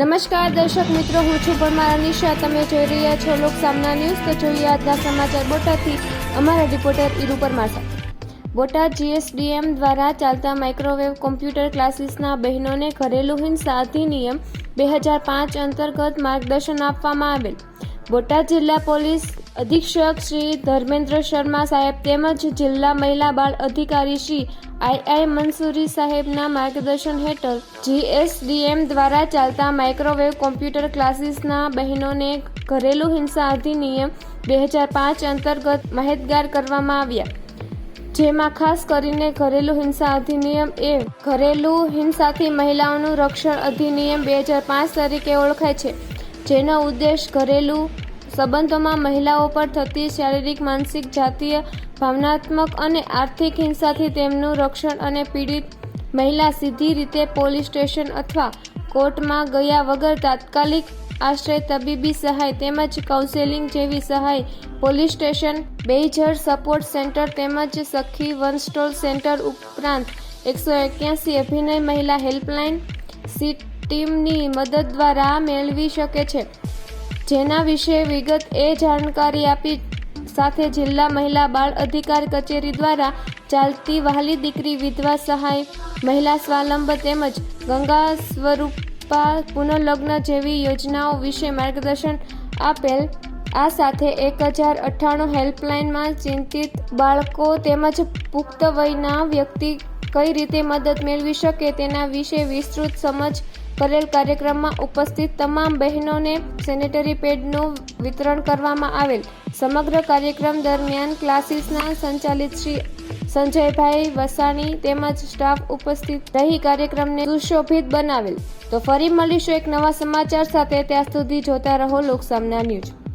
નમસ્કાર દર્શક મિત્રો, હું છું પરમાર અનિશા. તમે જોઈ રહ્યા છો લોક સામના ન્યૂઝ. તો જોઈએ આજના સમાચાર બોટાદથી. અમારા રિપોર્ટર ઈરુ પરમાર સાથે બોટાદ જીએસડીએમ દ્વારા ચાલતા માઇક્રોવેવ કોમ્પ્યુટર ક્લાસીસના બહેનોને ઘરેલું હિંસા અધિનિયમ બે હજાર પાંચ અંતર્ગત માર્ગદર્શન આપવામાં આવેલ. બોટાદ જિલ્લા પોલીસ અધિક્ષક શ્રી ધર્મેન્દ્ર શર્મા સાહેબ તેમજ જિલ્લા મહિલા બાળ અધિકારી શ્રી આઈઆઈ આઈ મંસૂરી સાહેબના માર્ગદર્શન હેઠળ જીએસડીએમ દ્વારા ચાલતા માઇક્રોવેવ કોમ્પ્યુટર ક્લાસીસના બહેનોને ઘરેલું હિંસા અધિનિયમ બે હજાર પાંચ અંતર્ગત માહિતગાર કરવામાં આવ્યા. જેમાં ખાસ કરીને ઘરેલું હિંસા અધિનિયમ એ ઘરેલું હિંસાથી મહિલાઓનું રક્ષણ અધિનિયમ બે હજાર પાંચ તરીકે ઓળખાય છે. જેનો ઉદ્દેશ ઘરેલું સંબંધોમાં મહિલાઓ પર થતી શારીરિક, માનસિક, જાતીય, ભાવનાત્મક અને આર્થિક હિંસાથી તેમનું રક્ષણ અને પીડિત મહિલા સીધી રીતે પોલીસ સ્ટેશન અથવા કોર્ટમાં ગયા વગર તાત્કાલિક આશ્રય, તબીબી સહાય તેમજ કાઉન્સેલિંગ જેવી સહાય police station based support centre તેમજ સખી વન સ્ટોલ સેન્ટર ઉપરાંત એકસો એક્યાસી અભિનય મહિલા હેલ્પલાઇન સી ટીમની મદદ દ્વારા મેળવી શકે છે. જેના વિશે વિગત એ જાણકારી આપી સાથે જિલ્લા મહિલા બાળ અધિકાર કચેરી દ્વારા ચાલતી વહાલી દીકરી વિધવા સહાય, મહિલા સ્વાવલંબ તેમજ ગંગા સ્વરૂપા પુનઃલગ્ન જેવી યોજનાઓ વિશે માર્ગદર્શન આપેલ. આ સાથે એક હજાર અઠ્ઠાણું હેલ્પલાઇનમાં ચિંતિત બાળકો તેમજ પુખ્ત વયના વ્યક્તિ કઈ રીતે મદદ મેળવી શકે તેના વિશે વિસ્તૃત સમજ કરેલ કાર્યક્રમમાં ઉપસ્થિત તમામ બહેનોને સેનેટરી પેડનું વિતરણ કરવામાં આવેલ. સમગ્ર કાર્યક્રમ દરમિયાન ક્લાસીસના સંચાલિત શ્રી સંજયભાઈ વસાણી તેમજ સ્ટાફ ઉપસ્થિત રહી કાર્યક્રમને સુશોભિત બનાવેલ. તો ફરી મળીશું એક નવા સમાચાર સાથે. ત્યાં સુધી જોતા રહો લોકસામના ન્યૂઝ.